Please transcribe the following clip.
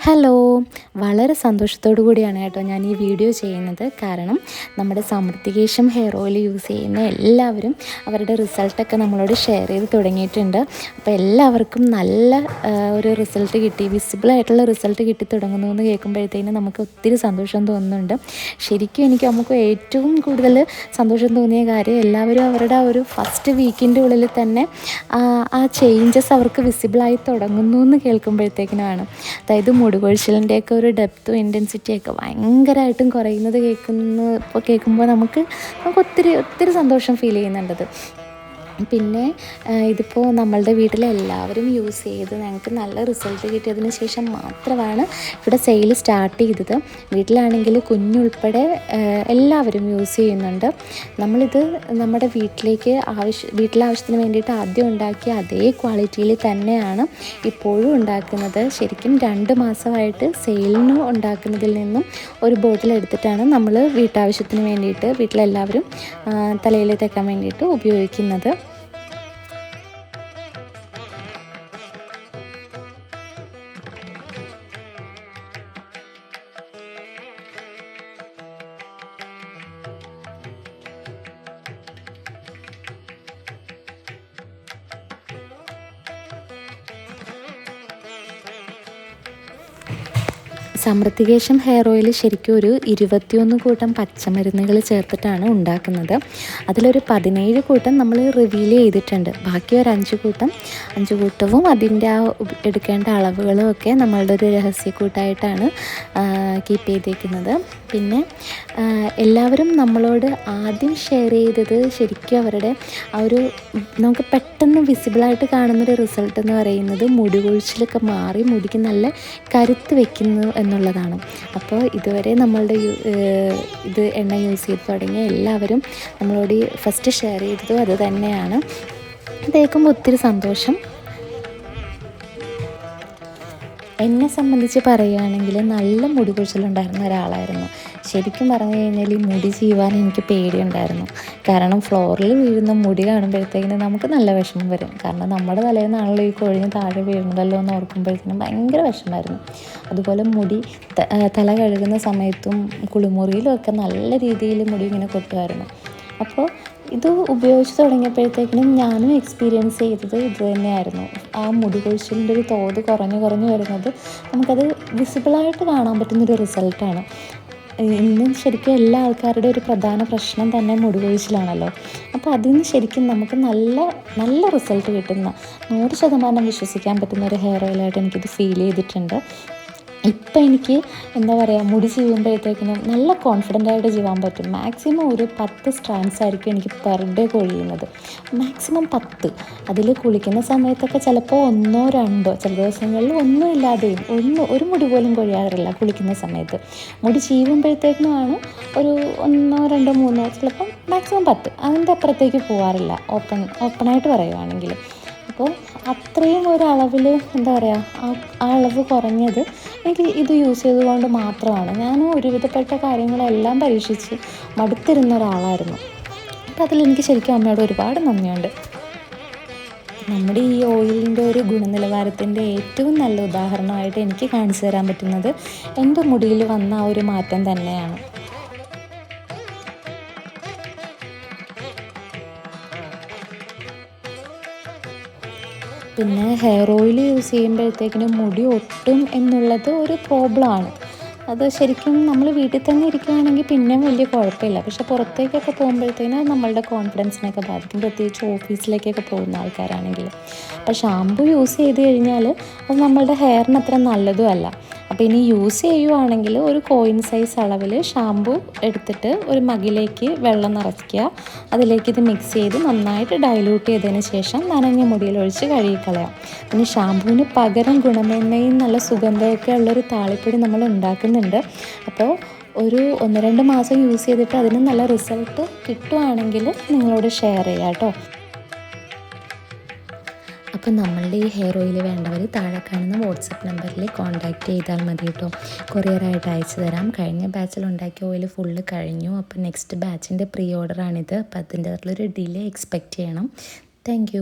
Hello. വളരെ സന്തോഷത്തോടു കൂടിയാണ് കേട്ടോ ഞാൻ ഈ വീഡിയോ ചെയ്യുന്നത്. കാരണം നമ്മുടെ സമൃദ്ധികേശം ഹെയർ ഓയിൽ യൂസ് ചെയ്യുന്ന എല്ലാവരും അവരുടെ റിസൾട്ടൊക്കെ നമ്മളോട് ഷെയർ ചെയ്ത് തുടങ്ങിയിട്ടുണ്ട്. അപ്പോൾ എല്ലാവർക്കും നല്ല ഒരു റിസൾട്ട് കിട്ടി വിസിബിൾ ആയിട്ടുള്ള റിസൾട്ട് കിട്ടി തുടങ്ങുന്നു എന്ന് കേൾക്കുമ്പോഴത്തേനും നമുക്ക് ഒത്തിരി സന്തോഷം തോന്നുന്നുണ്ട്. ശരിക്കും എനിക്ക് നമുക്ക് ഏറ്റവും കൂടുതൽ സന്തോഷം തോന്നിയ കാര്യം എല്ലാവരും അവരുടെ ആ ഒരു ഫസ്റ്റ് വീക്കിന്റെ ഉള്ളിൽ തന്നെ ആ ചേഞ്ചസ് അവർക്ക് വിസിബിളായി തുടങ്ങുന്നു എന്ന് കേൾക്കുമ്പോഴത്തേക്കിനാണ് അതായത് മുടി കൊഴിച്ചിലിന്റെയൊക്കെ ഒരു ഡെപ്തും ഇന്റൻസിറ്റിയൊക്കെ ഭയങ്കരമായിട്ടും കുറയുന്നത് കേൾക്കുന്നു ഇപ്പോൾ കേൾക്കുമ്പോൾ നമുക്ക് നമുക്ക് ഒത്തിരി ഒത്തിരി സന്തോഷം ഫീൽ ചെയ്യുന്നുണ്ടത് പിന്നെ ഇതിപ്പോൾ നമ്മളുടെ വീട്ടിലെ എല്ലാവരും യൂസ് ചെയ്ത് ഞങ്ങൾക്ക് നല്ല റിസൾട്ട് കിട്ടിയതിന് ശേഷം മാത്രമാണ് ഇവിടെ സെയിൽ സ്റ്റാർട്ട് ചെയ്തത്. വീട്ടിലാണെങ്കിൽ കുഞ്ഞുൾപ്പെടെ എല്ലാവരും യൂസ് ചെയ്യുന്നുണ്ട്. നമ്മളിത് നമ്മുടെ വീട്ടിലേക്ക് ആവശ്യ വീട്ടിലെ ആവശ്യത്തിന് വേണ്ടിയിട്ട് ആദ്യം ഉണ്ടാക്കിയ അതേ ക്വാളിറ്റിയിൽ തന്നെയാണ് ഇപ്പോഴും ഉണ്ടാക്കുന്നത്. ശരിക്കും രണ്ട് മാസമായിട്ട് സെയിലിന് ഉണ്ടാക്കുന്നതിൽ നിന്നും ഒരു ബോട്ടിൽ എടുത്തിട്ടാണ് നമ്മൾ വീട്ടാവശ്യത്തിന് വേണ്ടിയിട്ട് വീട്ടിലെല്ലാവരും തലയിൽ തേക്കാൻ വേണ്ടിയിട്ട് ഉപയോഗിക്കുന്നത്. സമൃദ്ധികേശം ഹെയർ ഓയിൽ ശരിക്കും ഒരു ഇരുപത്തിയൊന്ന് കൂട്ടം പച്ചമരുന്നുകൾ ചേർത്തിട്ടാണ് ഉണ്ടാക്കുന്നത്. അതിലൊരു പതിനേഴ് കൂട്ടം നമ്മൾ റിവീൽ ചെയ്തിട്ടുണ്ട്. ബാക്കി ഒരു അഞ്ച് കൂട്ടം അഞ്ച് കൂട്ടവും അതിന്റെ ആ എടുക്കേണ്ട അളവുകളും ഒക്കെ നമ്മളുടെ ഒരു രഹസ്യക്കൂട്ടായിട്ടാണ് കീപ്പ് ചെയ്തേക്കുന്നത്. പിന്നെ എല്ലാവരും നമ്മളോട് ആദ്യം ഷെയർ ചെയ്തത് ശരിക്കും അവരുടെ ആ ഒരു നമുക്ക് പെട്ടെന്ന് വിസിബിളായിട്ട് കാണുന്നൊരു റിസൾട്ട് എന്ന് പറയുന്നത് മുടി കൊഴിച്ചിലൊക്കെ മാറി മുടിക്ക് നല്ല കരുത്ത് വെക്കുന്നു എന്നുള്ളതാണ്. അപ്പോൾ ഇതുവരെ നമ്മളുടെ ഇത് എണ്ണ യൂസ് ചെയ്ത് തുടങ്ങിയ എല്ലാവരും നമ്മളോട് ഫസ്റ്റ് ഷെയർ ചെയ്തതും അത് തന്നെയാണ്. തേക്കുമ്പോൾ ഒത്തിരി സന്തോഷം. എന്നെ സംബന്ധിച്ച് പറയുകയാണെങ്കിൽ നല്ല മുടി കൊഴിച്ചിലുണ്ടായിരുന്ന ഒരാളായിരുന്നു. ശരിക്കും പറഞ്ഞു കഴിഞ്ഞാൽ ഈ മുടി ചെയ്യുവാൻ എനിക്ക് പേടിയുണ്ടായിരുന്നു. കാരണം ഫ്ലോറിൽ വീഴുന്ന മുടി കാണുമ്പോഴത്തേക്കിന് നമുക്ക് നല്ല വിഷമം വരും. കാരണം നമ്മുടെ തലയിൽ നിന്നാണല്ലോ ഈ കൊഴിഞ്ഞ് താഴെ വീഴുന്നതല്ലോ എന്ന് ഓർക്കുമ്പോഴത്തേനും ഭയങ്കര വിഷമമായിരുന്നു. അതുപോലെ മുടി തല കഴുകുന്ന സമയത്തും കുളിമുറിയിലും ഒക്കെ നല്ല രീതിയിൽ മുടി ഇങ്ങനെ കൊട്ടുമായിരുന്നു. അപ്പോൾ ഇത് ഉപയോഗിച്ച് തുടങ്ങിയപ്പോഴത്തേക്കിനും ഞാനും എക്സ്പീരിയൻസ് ചെയ്തത് ഇത് തന്നെയായിരുന്നു. ആ മുടി കൊഴിച്ചിലിന്റെ ഒരു തോത് കുറഞ്ഞു കുറഞ്ഞു വരുന്നത് നമുക്കത് വിസിബിളായിട്ട് കാണാൻ പറ്റുന്നൊരു റിസൾട്ടാണ് ഇന്നും ശരിക്കും എല്ലാ ആൾക്കാരുടെ ഒരു പ്രധാന പ്രശ്നം തന്നെ മുടി കൊഴിച്ചിലാണല്ലോ. അപ്പോൾ നിന്ന് ശരിക്കും നമുക്ക് നല്ല നല്ല റിസൾട്ട് കിട്ടുന്ന നൂറ് ശതമാനം വിശ്വസിക്കാൻ പറ്റുന്ന ഒരു ഹെയർ ഓയിലായിട്ട് എനിക്കിത് ഫീൽ ചെയ്തിട്ടുണ്ട്. ഇപ്പം എനിക്ക് എന്താ പറയുക മുടി ചെയ്യുമ്പോഴത്തേക്കിനും നല്ല കോൺഫിഡന്റ് ആയിട്ട് ചെയ്യാൻ പറ്റും. മാക്സിമം ഒരു പത്ത് സ്ട്രാൻസ് ആയിരിക്കും എനിക്ക് പെർ ഡേ കൊഴിയുന്നത്. മാക്സിമം പത്ത്. അതിൽ കുളിക്കുന്ന സമയത്തൊക്കെ ചിലപ്പോൾ ഒന്നോ രണ്ടോ ചില ദിവസങ്ങളിൽ ഒന്നും ഇല്ലാതെയും ഒന്ന് ഒരു മുടി പോലും കൊഴിയാറില്ല കുളിക്കുന്ന സമയത്ത്. മുടി ചീവുമ്പോഴത്തേക്കിനുമാണ് ഒരു ഒന്നോ രണ്ടോ മൂന്നോ ചിലപ്പം മാക്സിമം പത്ത്. അതിന്റെ അപ്പുറത്തേക്ക് പോകാറില്ല ഓപ്പൺ ഓപ്പണായിട്ട് പറയുവാണെങ്കിൽ. അപ്പോൾ അത്രയും ഒരു അളവിൽ എന്താ പറയുക ആ അളവ് കുറഞ്ഞത് എനിക്ക് ഇത് യൂസ് ചെയ്തുകൊണ്ട് മാത്രമാണ്. ഞാൻ ഒരുവിധപ്പെട്ട കാര്യങ്ങളെല്ലാം പരീക്ഷിച്ച് മടുത്തിരുന്ന ഒരാളായിരുന്നു. അപ്പോൾ അതിലെനിക്ക് ശരിക്കും അമ്മയോട് ഒരുപാട് നന്ദിയുണ്ട്. നമ്മുടെ ഈ ഓയിലിന്റെ ഒരു ഗുണനിലവാരത്തിന്റെ ഏറ്റവും നല്ല ഉദാഹരണമായിട്ട് എനിക്ക് കാണിച്ചു തരാൻ പറ്റുന്നത് എന്റെ മുടിയിൽ വന്ന ആ ഒരു മാറ്റം തന്നെയാണ്. പിന്നെ ഹെയർ ഓയിൽ യൂസ് ചെയ്യുമ്പോഴത്തേക്കിനും മുടി ഒട്ടും എന്നുള്ളത് ഒരു പ്രോബ്ലമാണ് അത് ശരിക്കും നമ്മൾ വീട്ടിൽ തന്നെ ഇരിക്കുകയാണെങ്കിൽ പിന്നെ വലിയ കുഴപ്പമില്ല. പക്ഷെ പുറത്തേക്കൊക്കെ പോകുമ്പോഴത്തേന് നമ്മളുടെ കോൺഫിഡൻസിനൊക്കെ ബാധിക്കും. പ്രത്യേകിച്ച് ഓഫീസിലേക്കൊക്കെ പോകുന്ന ആൾക്കാരാണെങ്കിൽ. അപ്പോൾ ഷാമ്പു യൂസ് ചെയ്ത് കഴിഞ്ഞാൽ അത് നമ്മളുടെ ഹെയറിന് അത്ര നല്ലതും അല്ല. അപ്പോൾ ഇനി യൂസ് ചെയ്യുവാണെങ്കിൽ ഒരു കോയിൻ സൈസ് അളവിൽ ഷാമ്പു എടുത്തിട്ട് ഒരു മകിലേക്ക് വെള്ളം നിറയ്ക്കുക. അതിലേക്ക് ഇത് മിക്സ് ചെയ്ത് നന്നായിട്ട് ഡൈലൂട്ട് ചെയ്തതിന് ശേഷം നനഞ്ഞ മുടിയിൽ ഒഴിച്ച് കഴുകിക്കളയാം. പിന്നെ ഷാമ്പുവിന് പകരം ഗുണമേന്മയും നല്ല സുഗന്ധമൊക്കെ ഉള്ളൊരു താളിപ്പൊടി നമ്മൾ ഉണ്ടാക്കുന്നുണ്ട് അപ്പോൾ ഒരു ഒന്ന് രണ്ട് മാസം യൂസ് ചെയ്തിട്ട് അതിന് നല്ല റിസൾട്ട് കിട്ടുവാണെങ്കിൽ നിങ്ങളോട് ഷെയർ ചെയ്യാം കേട്ടോ. അപ്പോൾ നമ്മളുടെ ഈ ഹെയർ ഓയിൽ വേണ്ടവർ താഴെ കാണുന്ന വാട്സപ്പ് നമ്പറിൽ കോൺടാക്റ്റ് ചെയ്താൽ മതി കേട്ടോ. കൊറിയറായിട്ട് അയച്ചു തരാം. കഴിഞ്ഞ ബാച്ചിൽ ഉണ്ടാക്കിയ ഓയിൽ ഫുള്ള് കഴിഞ്ഞു. അപ്പോൾ നെക്സ്റ്റ് ബാച്ചിന്റെ പ്രീ ഓർഡറാണിത് അപ്പോൾ അതിന്റെ ഒരു ഡിലേ എക്സ്പെക്റ്റ് ചെയ്യണം. താങ്ക്